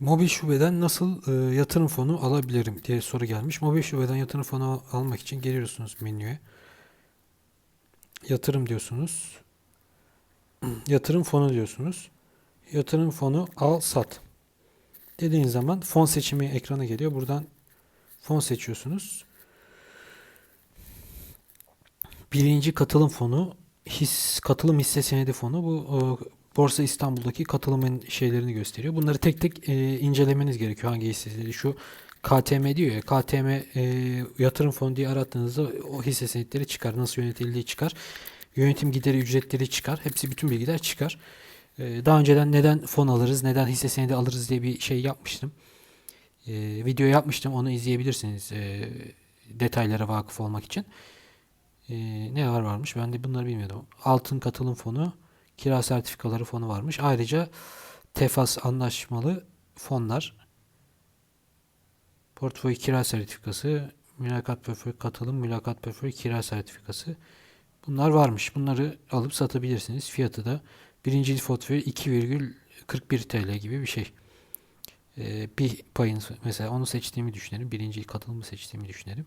Mobil şubeden nasıl e, yatırım fonu alabilirim diye soru gelmiş. Mobil şubeden yatırım fonu al- almak için geliyorsunuz menüye. Yatırım diyorsunuz. Yatırım fonu diyorsunuz. Yatırım fonu al sat. Dediğiniz zaman fon seçimi ekrana geliyor. Buradan fon seçiyorsunuz. Birinci katılım fonu his katılım hisse senedi fonu bu o, Borsa İstanbul'daki katılımın şeylerini gösteriyor. Bunları tek tek e, incelemeniz gerekiyor. Hangi hisseleri şu KTM diyor ya KTM e, yatırım fonu diye arattığınızda o hisse senetleri çıkar. Nasıl yönetildiği çıkar. Yönetim gideri ücretleri çıkar. Hepsi bütün bilgiler çıkar. E, daha önceden neden fon alırız, neden hisse senedi alırız diye bir şey yapmıştım. E, video yapmıştım. Onu izleyebilirsiniz. E, detaylara vakıf olmak için. E, ne var varmış? Ben de bunları bilmiyordum. Altın katılım fonu, kira sertifikaları fonu varmış. Ayrıca TEFAS anlaşmalı fonlar, portföy kira sertifikası, mülakat portföy katılım, mülakat portföy kira sertifikası. Bunlar varmış. Bunları alıp satabilirsiniz. Fiyatı da birinci portföy 2,41 TL gibi bir şey. E, bir payın mesela onu seçtiğimi düşünelim. Birinci katılımı seçtiğimi düşünelim.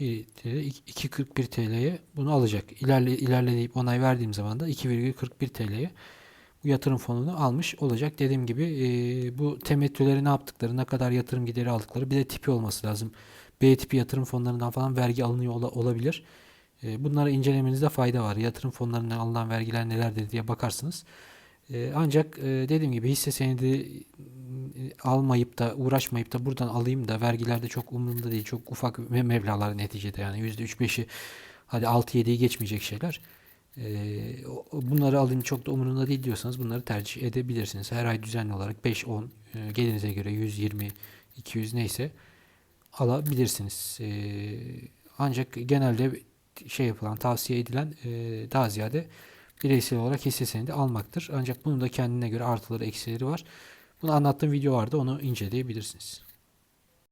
1 TL, 2.41 TL'ye bunu alacak. İlerle, ilerleyip onay verdiğim zaman da 2,41 TL'ye bu yatırım fonunu almış olacak. Dediğim gibi e, bu temettüleri ne yaptıkları, ne kadar yatırım gideri aldıkları bir de tipi olması lazım. B tipi yatırım fonlarından falan vergi alınıyor ola- olabilir. E, bunları incelemenizde fayda var. Yatırım fonlarından alınan vergiler nelerdir diye bakarsınız. E, ancak e, dediğim gibi hisse senedi e, almayıp da uğraşmayıp da buradan alayım da vergilerde çok umurumda değil. Çok ufak me- meblağlar neticede yani %3-5'i hadi 6-7'yi geçmeyecek şeyler. E, o- bunları alayım çok da umurumda değil diyorsanız bunları tercih edebilirsiniz. Her ay düzenli olarak 5-10 e, gelirinize göre 120 200 neyse alabilirsiniz. E, ancak genelde şey yapılan tavsiye edilen daha ziyade bireysel olarak hisse senedi almaktır. Ancak bunun da kendine göre artıları eksileri var. Bunu anlattığım video vardı onu inceleyebilirsiniz.